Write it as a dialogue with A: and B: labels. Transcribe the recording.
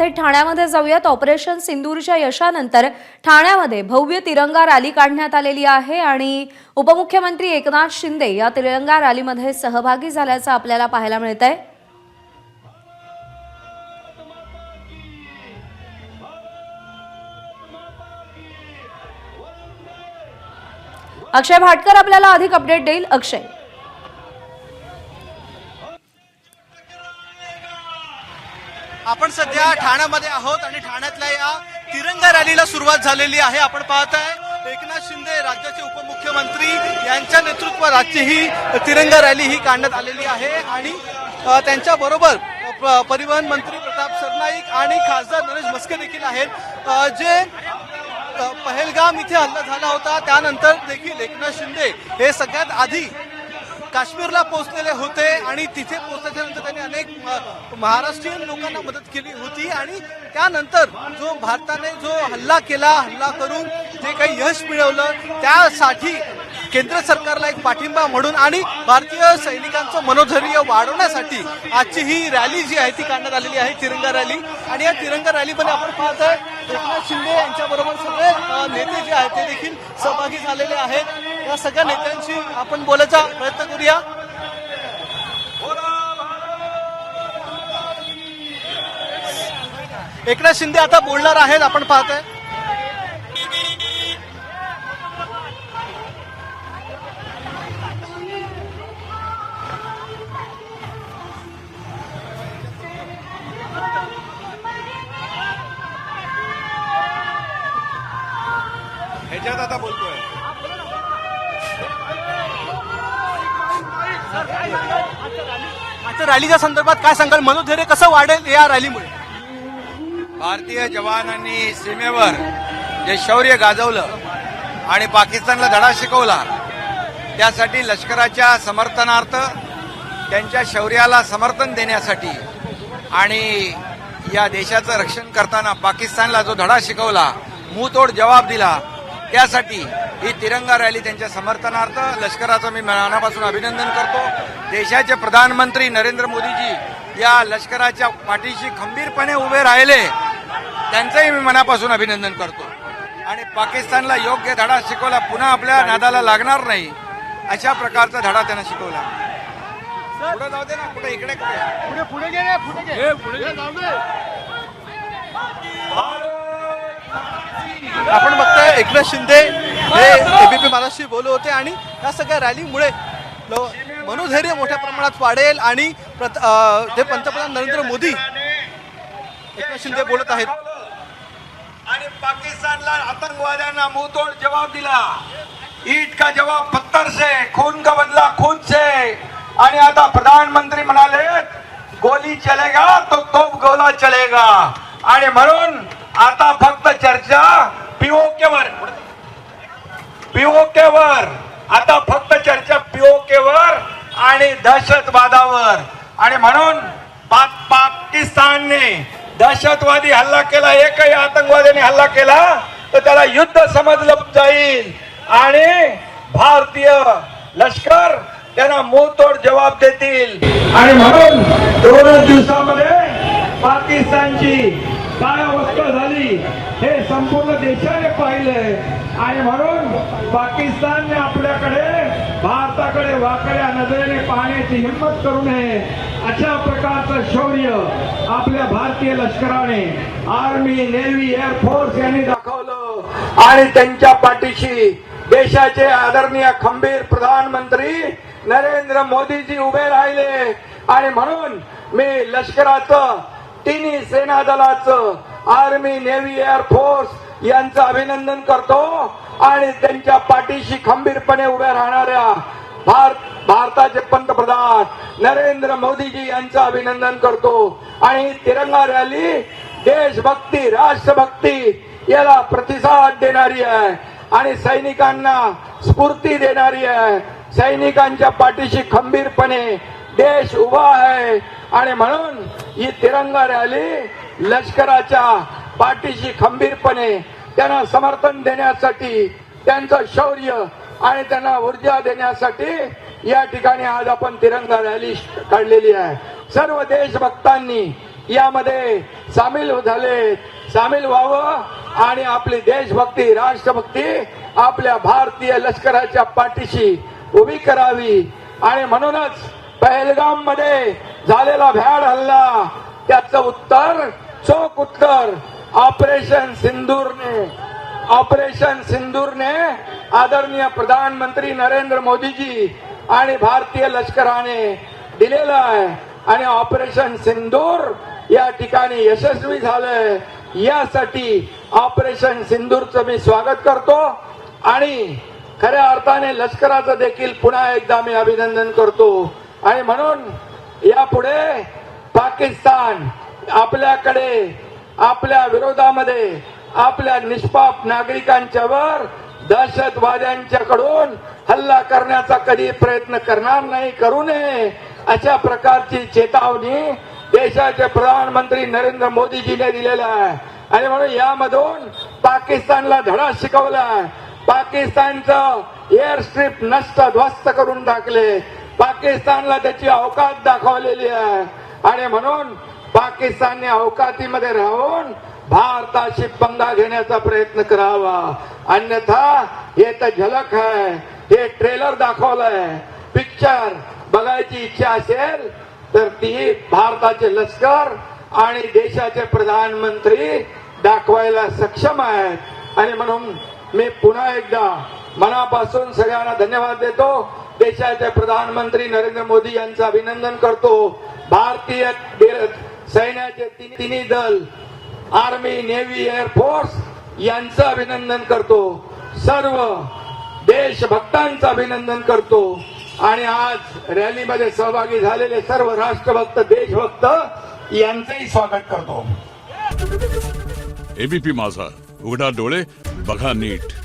A: ते ठाण्यामध्ये जाऊयात. ऑपरेशन सिंदूरच्या यशानंतर ठाण्यामध्ये भव्य तिरंगा रॅली काढण्यात आलेली आहे आणि उपमुख्यमंत्री एकनाथ शिंदे या तिरंगा रॅलीमध्ये सहभागी झाल्याचं आपल्याला पाहायला मिळत आहे अक्षय भाटकर आपल्याला अधिक अपडेट देईल. अक्षय.
B: आपण सध्या ठाण्यामध्ये आहोत आणि ठाण्यातल्या या तिरंगा रॅलीला सुरुवात झालेली आहे. आपण पाहत आहे एकनाथ शिंदे राज्याचे उपमुख्यमंत्री यांच्या नेतृत्वाची ही तिरंगा रॅली ही काढण्यात आलेली आहे आणि त्यांच्या बरोबर प- परिवहन मंत्री प्रताप सरनाईक आणि खासदार नरेश मस्के देखील आहेत. जे अ, पहलगाम इथे हल्ला झाला होता त्यानंतर देखील एकनाथ शिंदे हे सगळ्यात आधी काश्मीरला पोहोचलेले होते आणि तिथे पोहोचल्यानंतर त्यांनी अनेक महाराष्ट्रीयन लोकांना मदत केली होती आणि त्यानंतर जो भारताने जो हल्ला केला हल्ला करून जे काही यश मिळवलं त्यासाठी केंद्र सरकारला एक पाठिंबा म्हणून आणि भारतीय सैनिकांचं मनोधैर्य वाढवण्यासाठी आजची ही रॅली जी आहे ती काढण्यात आलेली आहे तिरंगा रॅली. आणि या तिरंगा रॅलीमध्ये आपण पाहतोय एकनाथ शिंदे यांच्याबरोबर सगळे नेते जे आहेत ते देखील सहभागी झालेले आहेत. या सगळ्या नेत्यांशी आपण बोलायचा प्रयत्न करूया. एकनाथ शिंदे आता बोलणार आहेत आपण पाहतोय.
C: ह्याच्यात आता बोलतोय.
B: आता रॅलीच्या संदर्भात काय सांगाल? मनोधैर्य कसं वाढेल या रॅलीमुळे?
C: भारतीय जवानांनी सीमेवर जे शौर्य गाजवलं आणि पाकिस्तानला धडा शिकवला त्यासाठी लष्कराच्या समर्थनार्थ त्यांच्या शौर्याला समर्थन देण्यासाठी आणि या देशाचं रक्षण करताना पाकिस्तानला जो धडा शिकवला मुंहतोड जबाब दिला त्यासाठी ही तिरंगा रॅली त्यांच्या समर्थनार्थ लष्कराचं मी मनापासून अभिनंदन करतो. देशाचे प्रधानमंत्री नरेंद्र मोदीजी या लष्कराच्या पाठीशी खंबीरपणे उभे राहिले त्यांचंही मी मनापासून अभिनंदन करतो. आणि पाकिस्तानला योग्य धडा शिकवला पुन्हा आपल्या नादाला लागणार नाही अशा प्रकारचा धडा त्यांना शिकवला. पुढे जाऊ दे ना पुढे इकडे कुठे
B: आपण बघतोय एकनाथ शिंदे हे एबीपी महाराष्ट्रशी बोलू होते आणि या सगळ्या रॅलीमुळे मनोधैर्य मोठ्या प्रमाणात वाढेल आणि प्रत- जे पंतप्रधान नरेंद्र मोदी एकनाथ शिंदे बोलत आहेत.
C: आणि पाकिस्तानला आतंकवाद्यांना मुंहतोड जवाब दिला. ईट का जवाब पत्थर से खून का बदला खून से आणि आता प्रधानमंत्री म्हणाले गोली चलेगा तो तोप गोला चलेगा. आणि म्हणून आता फक्त चर्चा पीओकेवर. पीओकेवर. आता फक्त चर्चा पीओकेवर आणि दहशतवादावर. आणि म्हणून पा- पाकिस्तानने दहशतवादी हल्ला केला एकही आतंकवाद्याने हल्ला केला तर त्याला युद्ध समजलं जाईल. आणि भारतीय लष्कर त्यांना मोतोड जबाब देतील. आणि म्हणून दोनच दिवसामध्ये पाकिस्तानची काय अवस्था झाली. हे संपूर्ण देशाने पाहिलंय. आणि म्हणून पाकिस्तानने आपल्याकडे भारताकडे वाकड्या नजरेने पाहण्याची हिंमत करू नये. अशा प्रकारचं शौर्य आपल्या भारतीय लष्कराने आर्मी नेव्ही एअरफोर्स यांनी दाखवलं. आणि त्यांच्या पाठीशी देशाचे आदरणीय खंबीर प्रधानमंत्री नरेंद्र मोदीजी उभे राहिले. आणि म्हणून मी लष्कराचं तिन्ही सेना दलाचं आर्मी नेव्ही एअरफोर्स यांचं अभिनंदन करतो आणि त्यांच्या पाठीशी खंबीरपणे उभ्या राहणाऱ्या भारत भारताचे पंतप्रधान नरेंद्र मोदीजी यांचं अभिनंदन करतो. आणि तिरंगा रॅली देशभक्ती राष्ट्रभक्ती याला प्रतिसाद देणारी आहे. आणि सैनिकांना स्फूर्ती देणारी आहे. सैनिकांच्या पाठीशी खंबीरपणे देश उभा आहे. आणि म्हणून ही तिरंगा रॅली लष्कराच्या पाठीशी खंबीरपणे त्यांना समर्थन देण्यासाठी त्यांचं शौर्य आणि त्यांना ऊर्जा देण्यासाठी या ठिकाणी आज आपण तिरंगा रॅली काढलेली आहे. सर्व देशभक्तांनी यामध्ये सामील झाले सामील व्हावं आणि आपली देशभक्ती राष्ट्रभक्ती आपल्या भारतीय लष्कराच्या पाठीशी उभी करावी. आणि म्हणूनच पहलगाममध्ये झालेला भ्याड हल्ला त्याचं उत्तर चोख उत्तर ऑपरेशन सिंदूरने. ऑपरेशन सिंदूरने आदरणीय प्रधानमंत्री नरेंद्र मोदीजी आणि भारतीय लष्कराने दिलेलं आहे. आणि ऑपरेशन सिंदूर या ठिकाणी यशस्वी झालंय. यासाठी ऑपरेशन सिंदूरचं मी स्वागत करतो. आणि खऱ्या अर्थाने लष्कराचं देखील पुन्हा एकदा मी अभिनंदन करतो. आणि म्हणून यापुढे पाकिस्तान आपल्याकडे आपल्या विरोधामध्ये आपल्या निष्पाप नागरिकांच्यावर दहशतवाद्यांच्याकडून हल्ला करण्याचा कधी प्रयत्न करणार नाही करू नये अशा प्रकारची चेतावणी देशाचे प्रधानमंत्री नरेंद्र मोदीजीने दिलेला आहे. आणि म्हणून यामधून पाकिस्तानला धडा शिकवला पाकिस्तानचं एअर स्ट्रीप नष्ट ध्वस्त करून टाकले. पाकिस्तानला त्याची अवकात दाखवलेली आहे. आणि म्हणून पाकिस्तानने अवकातीमध्ये राहून भारताशी पंगा घेण्याचा प्रयत्न करावा. अन्यथा हे तर झलक आहे. हे ट्रेलर दाखवलंय. पिक्चर बघायची इच्छा असेल तर ती भारताचे लष्कर आणि देशाचे प्रधानमंत्री दाखवायला सक्षम आहेत. आणि म्हणून मी पुन्हा एकदा मनापासून सगळ्यांना धन्यवाद देतो. देशाचे प्रधानमंत्री नरेंद्र मोदी यांचं अभिनंदन करतो. भारतीय सैन्याचे तिन्ही दल आर्मी नेव्ही एअरफोर्स यांचं अभिनंदन करतो. सर्व देशभक्तांचं अभिनंदन करतो. आणि आज रॅलीमध्ये सहभागी झालेले सर्व राष्ट्रभक्त देशभक्त यांचंही स्वागत करतो.
D: एबीपी माझा. उघडा डोळे बघा नीट.